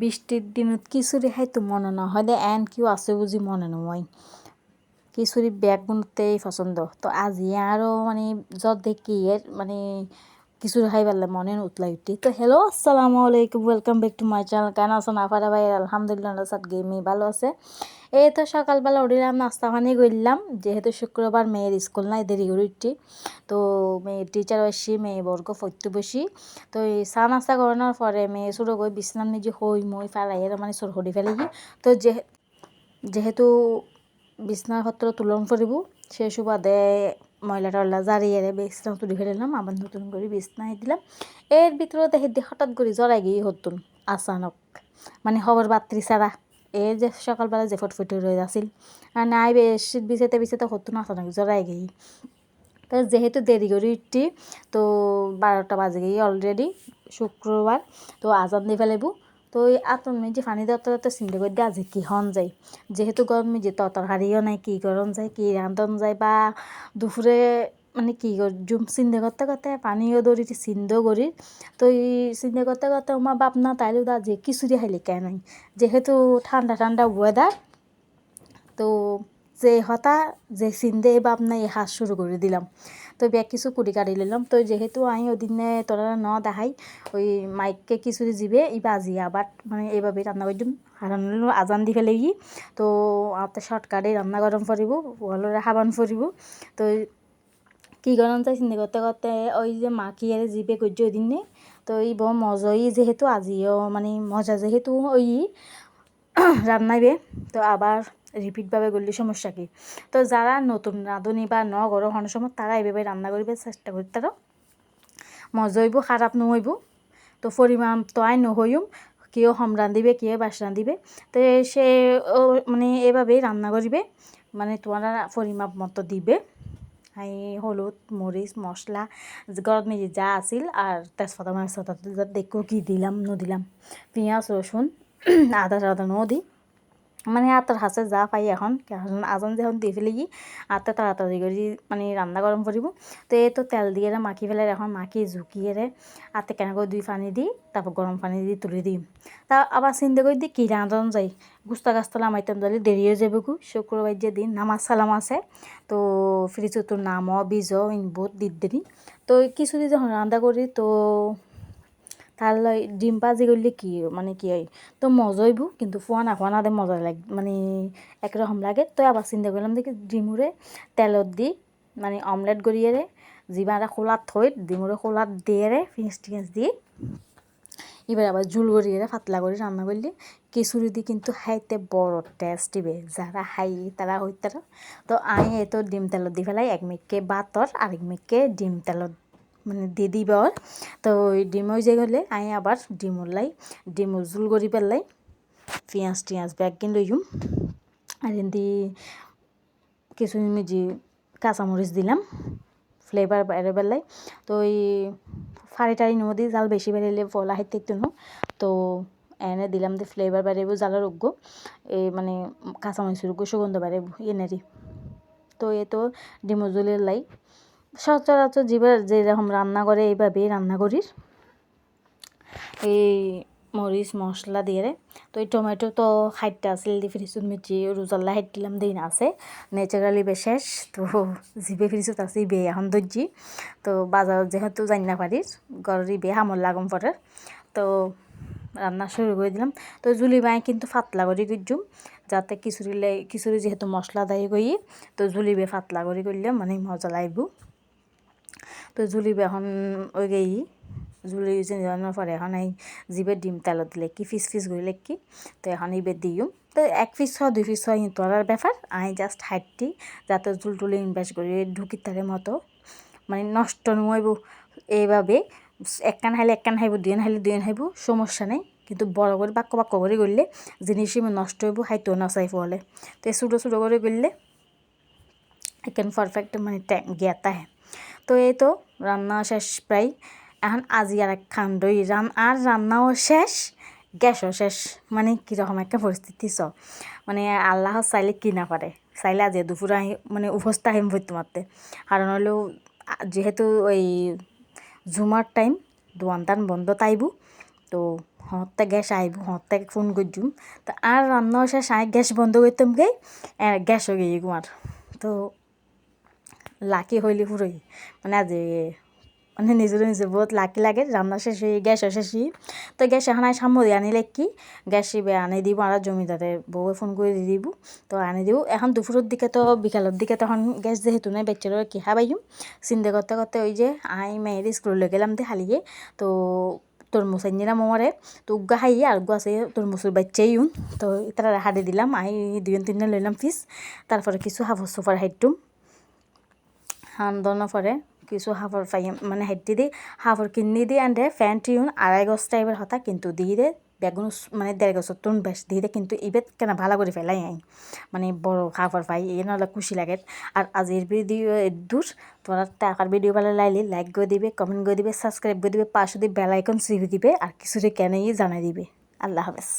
বৃষ্টির দিনত খিচুড়ি খাইতো মনে না হয়, দে এন কিউ আছে বুঝি মনে নয় খিচুড়ি ব্যাগ গুনতেই পছন্দ। তো আজি আরও মানে যত দেখি মানে খিচুড়ি খাই পারলে মনে উতলাই উঠি। তো হ্যালো আসসালামু আলাইকুম welcome back to my channel কেন আছেন আফারা ভাই আলহামদুলিল্লাহ সাত গেমি ভালো আছে। এই তো সকালবেলা উঠিলাম, নাস্তা পানি করলাম। যেহেতু শুক্রবার মেয়ের স্কুল নাই, দেরি করে উঠি তো মেয়ের টিচার বসি মেয়ে বর্গ ফৈত্য বসি। তো এই চা নাস্তা করানোর পরে মেয়ে ছোটো করে বিশ্রাম নিজে হই মই ফেলাই মানে সর হরি ফেলাই তো যে, যেহেতু বিছনাপত্র তুলন করিব, সে সুবাদে ময়লা টয়লা জারিয়ে বিছনা তুলি ফেলিলাম আবার নতুন করে বিছনা দিলাম। এর ভিতরে দেখি হঠাৎ করে জড়াই গিয়ে হতুন, আচানক। মানে খবর বাত্রি ছাড়া। এই যে সকালবেলা যে ফটফটি রয়ে আসিল আর নাই বেশ বিছেতে বিছেতে হতুন, আচানক জড়াই গিয়ে তো যেহেতু দেরি করে উঠি তো বারোটা বাজে গিয়ে অলরেডি, শুক্রবার। তো আজান দিয়ে ফেলাইব। তো এই আতন মেজি ফানি দেওয়া তো চিন্তা করে আজি কি হন যায়। যেহেতু গরম মেজি তরকারিও নাই, কি গরম যায়, কি রান্ধন যায়, বা দুপুরে মানে কি জুম চিন্তা করতে করতে পানিও দৌড়ি চিন্তাও করি তো এই চিন্তা করতে করতে আমার বাপ না তাইলে দা যে খিচুড়ি খাইলে কেন যেহেতু ঠান্ডা ঠান্ডা ওয়েদার তো যে হতা যে চিন্তে বাপ নাই হাত শুরু করে দিলাম। তো ব্যাগ কিছু কুড়ি কাটি নিলাম তো যেহেতু আমি ওদিনে তোরা ন দেখাই ওই মাইককে কিছু জিবে ই বাজি আবার মানে এইভাবে রান্না করে দিম। হারান আজান দি ফেলে তো আতে শর্টকাটে রান্না গরম করিব ভালোরে হাবান ফুরিব তো কি গরম চাই চিন্তা করতে করতে ওই যে মাখি আর জিপে করছে ওই দিনে তো এই বড় মজাই যেহেতু আজিও মানে মজা, যেহেতু ওই রান্নাইবে তো আবার রিপিটভাবে করলে সমস্যা কি? তো যারা নতুন রাঁধুনি বা ন গরম হওয়ার সময়, তারা এইভাবে রান্না করবে চেষ্টা করি তারা মজা হইব খারাপ নহইব তো পরিমাণ তো আই নহইম কেউ হম রাঁধিবে কেউ বাস রাঁধিবে তো সে মানে এভাবেই রান্না করিবে মানে তোমার পরিমাপ মতো দিবে। এই হলুদ মরিচ মশলা গরম মেজি যা আছিল আর তেজপাতা মাছ দেখো কি দিলাম, নদিলাম। পেঁয়াজ রসুন আদা টাদা ন দিই মানে আতার হাসে যা পাই এখন আজন যখন দিয়ে ফেলে গিয়ে আতা তাড়াতাড়ি করে মানে রান্না গরম করিব তো এই তো তেল দিয়ে মাখি ফেলে এখন মাখি ঝুঁকিয়ে রে আতে করে দুই পানি দিই তারপর গরম পানি দিয়ে তুলে দিই তা আবার চিন্তা করে দিই কী রাঁধন যাই গুস্তা গাছতলা মাইতাম দিলে দেরি হয়ে যাবে গু শুক্রবার যে দিন নামাজ সালাম আছে। তো ফ্রিজ তোর নামও বীজ বহুত দিত দেরি তো কিছু দিন যখন রান্না করি তো তার ডিম ভাজি করলে কি মানে কি হয় তো মজা হইব কিন্তু ফুয়া না ফুয়া না দে মজা লাগ মানে একরকম লাগে। তো আবার চিন্তা করলাম দেখি ডিমুরে তেলত দি মানে অমলেট গড়িয়ে জিবাটা খোলাত থৈ ডিমুরে খোলাত দিয়ে ফিঁস টিঁস দিয়ে এবার আবার ঝুল গড়িয়ে পাতলা করে রান্না করলে খিচুড়ি দিয়ে কিন্তু খাইতে বড় টেস্ট দিবে যারা খাই তারা হই তারা তো আমি এই তো ডিম তেলত দি ফেলাই এক মিটকে বাতর আরেক মিটকে ডিম তেলত মানে দি দিবার তো ওই ডিম যে গেলে আমি আবার ডিম উল্লাই ডিম জুল করি পেলাই পেঁয়াজ টিয়াজ ব্যাগ কিন লইম আর এমনি কিছু মিজি কাঁচামরিচ দিলাম ফ্লেভার বাইরে বেলাই তো ওই ফাড়ি টাড়ি নদী জাল বেশি বেরিয়ে ফলা হাইতে একটু তো এনে দিলাম দিয়ে ফ্লেভার বাড়াইব জালের উগ্গ এই মানে কাঁচামরিচের উগ্গ সুগন্ধ বাড়াইব এনেরই তো এ তো ডিমজুলের লাই সচরাচর যেবার যেরকম রান্না করে এইভাবেই রান্না করি। এই মরিচ, মশলা দিয়ে তো এই টমেটো তো খাইতে আসলে দি ফ্রিজত মিটি রোজাল্লা হাইট দিলাম, দিন আছে। নেচারালি বেশেষ, তো জিবে ফ্রিজত আছে বে এখন দর্জি তো বাজারত যেহেতু জানি না পারিস গরি বে হামল লাগম পরে। তো রান্না শুরু করে দিলাম। তো জুলি বাই কিন্তু ফাতলা করে গুজুম যাতে খিচুড়ি খিচুড়ি যেহেতু মশলা দায়ী করি তো জুলি বে ফাতলা করে করলে মানে মজা লাগব। তো জুলি এখন ওই গেই, জুলি জানার পরে এখন এই জিবে ডিম তেলত দিলে কি ফিস ফিস করে কি, তো এখন ইবে দিও তো এক পিস হয় দুই পিস হয় তোলার ব্যাপার আমি জাস্ট হাইটটি যাতে জুল টুলে ইনভেস্ট করি ঢুকি তারে মতো মানে নষ্ট নইব এইভাবে একখান হাইলে একখান হাইব দুই হাইলে দুই হাইব, সমস্যা নেই। কিন্তু বড় করে বাক্য বাক্য করে করলে জিনিসই নষ্ট হইব হাইতো নচাই ফলে তো ছোটো ছোটো করে করলে এখান পারফেক্ট মানে জ্ঞাতা হ্যাঁ তো এই তো, রান্না শেষ প্রায়। এখন আজি আর এক খান্ডই রান, আর রান্নাও শেষ, গ্যাসও শেষ। মানে কীরকম একটা পরিস্থিতি, চ। মানে আল্লাহ চাইলে কি না পারে। চাইলে আজি দুপুরে আহি মানে উপস্থিত আহিম ভর্তি মারতে। কারণ হলেও যেহেতু ওই জুমার টাইম দোয়ান বন্ধ তাইবু, তো হতে গ্যাস আইব হতে ফোন করছুম তো আর রান্না শেষ, আই গ্যাস বন্ধ করতাম গে গ্যাস হয়ে গিয়ে গুয়ার তো লাকি হইলে পুরোই মানে আজ মানে নিজের নিজে বহুত লাকি লাগে রান্না শেষ হয়ে গ্যাস শেষ। হয়ে তো গ্যাস সাম্য দিয়ে আনিলে কি? গ্যাস ইবে আনি দিব আর জমিদারে বউয়ে ফোন করে দিব তো আনি দিব। এখন দুপুরের দিকে তো বিকালের দিকে তখন গ্যাস যেহেতু নাই বাচ্চারা কি খাবাইম চিন্তা করতে করতে ওই যে, আই মেয়ের স্কুলে গেলাম দিয়ে হালিয়ে তো তরমুজ আনিলাম আমারে তো উগা খাইয়ে আর উগা আছে তরমুজের বাচ্চাই তো তারা হাড়ে দিলাম আই দুজন তিনজন লইলাম পিস তারপরে কিছু হাফর সোফার হাইটুম হান্দন পরে কিছু হাফর ফাই মানে হেঁটে দি হাফর কিনি দি আনতে ফ্যানটি আড়াই গছ টাইপের হতা কিন্তু দিয়ে দে, বেগুন মানে দেড় গছর তুন বেশ দিয়ে দে, কিন্তু ইবেত কেন ভালো করে ফেলাই আই। মানে বড় হাফর পাই এই নহলে খুশি লাগে। আর আজির ভিডিও দূর তোরা টাকার ভিডিও ভালো লাইলে লাইক করে দিবে কমেন্ট করে দিবে সাবস্ক্রাইব করে দিবে পাশে দিয়ে বেলাইকন সিভি দিবে আর কিছুটা কেনই জানাই দিবে। আল্লাহ হাফেজ।